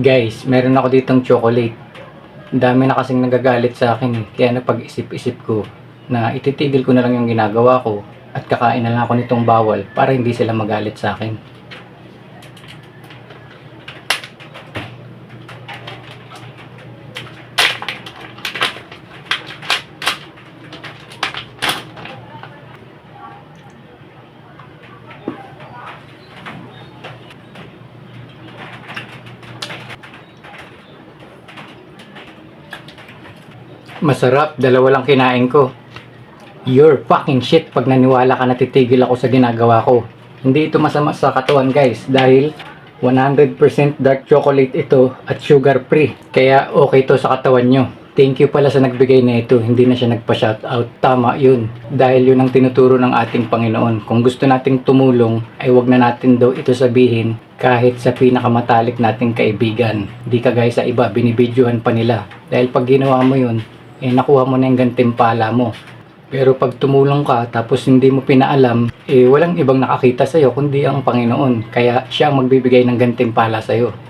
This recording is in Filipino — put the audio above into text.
Guys, meron ako ditong chocolate. Dami na kasing nagagalit sa akin eh. Kaya napag-isip-isip ko na ititigil ko na lang yung ginagawa ko at kakain na lang ako nitong bawal para hindi sila magalit sa akin. Masarap, dalawa lang kinain ko. You're fucking shit pag naniwala ka na titigil ako sa ginagawa ko. Hindi ito masama sa katawan guys dahil 100% dark chocolate ito at sugar free. Kaya okay to sa katawan nyo. Thank you pala sa nagbigay na ito. Hindi na siya nagpa-shoutout. Tama yun. Dahil yun ang tinuturo ng ating Panginoon. Kung gusto nating tumulong, ay wag na natin daw ito sabihin kahit sa pinakamatalik nating kaibigan. Di ka guys sa iba, binibidyohan pa nila. Dahil pag ginawa mo yun, eh nakuha mo na yung gantimpala mo. Pero pag tumulong ka tapos hindi mo pinaalam, eh walang ibang nakakita sa'yo kundi ang Panginoon. Kaya siya ang magbibigay ng gantimpala sa'yo.